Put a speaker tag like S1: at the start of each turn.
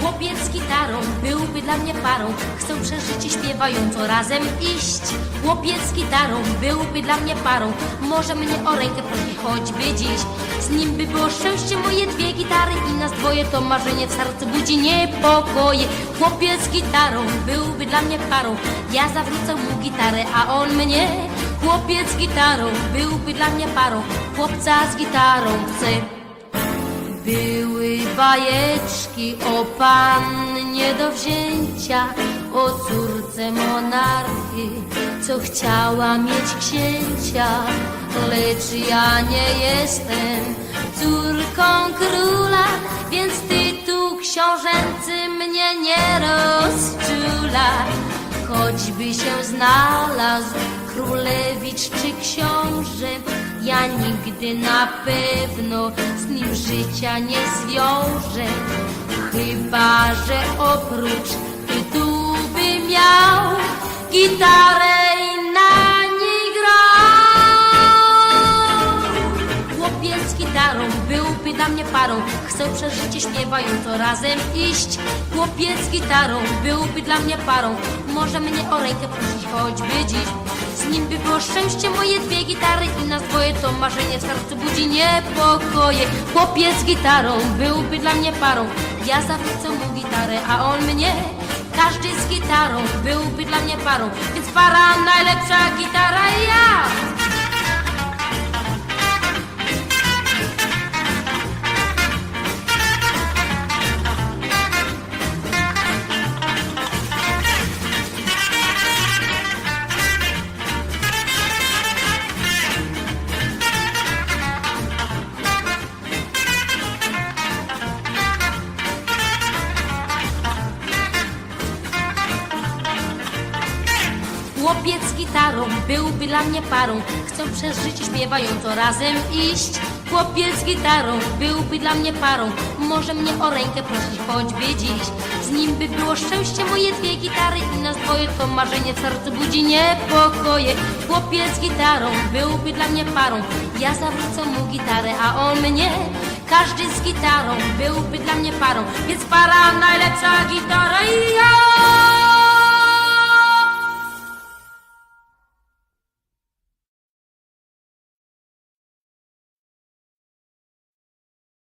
S1: Chłopiec z gitarą byłby dla mnie parą. Chcę przeżyć i śpiewająco razem iść. Chłopiec z gitarą byłby dla mnie parą. Może mnie o rękę prosić choćby dziś. Z nim by było szczęście moje dwie gitary I nas dwoje to marzenie w sercu budzi niepokoje. Chłopiec z gitarą byłby dla mnie parą. Ja zawrócę mu gitarę, a on mnie Chłopiec z gitarą byłby dla mnie parą Chłopca z gitarą chcę były bajeczki o pannie do wzięcia, o córce monarchy, co chciała mieć księcia. Lecz ja nie jestem córką króla, więc tytuł książęcy mnie nie rozczula. Choćby się znalazł królewicz czy książę, ja nigdy na pewno z nim życia nie zwiążę. Chyba, że oprócz tytułu by miał gitarę i na niej grał. Chłopiec z gitarą byłby dla mnie parą. Chcę przeżycie śpiewająco razem iść. Chłopiec z gitarą byłby dla mnie parą. Może mnie o rękę prosić choćby dziś Z nim by było szczęście moje dwie gitary I nas dwoje to marzenie w sercu budzi niepokoje. Chłopiec z gitarą byłby dla mnie parą. Ja zawrócę mu gitarę, a on mnie. Każdy z gitarą byłby dla mnie parą. Więc para najlepsza gitara ja Chłopiec z gitarą byłby dla mnie parą. Chcę przez życie śpiewająco razem iść. Chłopiec z gitarą byłby dla mnie parą. Może mnie o rękę prosić choćby dziś. Z nim by było szczęście moje dwie gitary I nas dwoje to marzenie w sercu budzi niepokoje. Chłopiec z gitarą byłby dla mnie parą. Ja zawrócę mu gitarę, a on mnie. Każdy z gitarą byłby dla mnie parą. Więc para najlepsza gitara i ja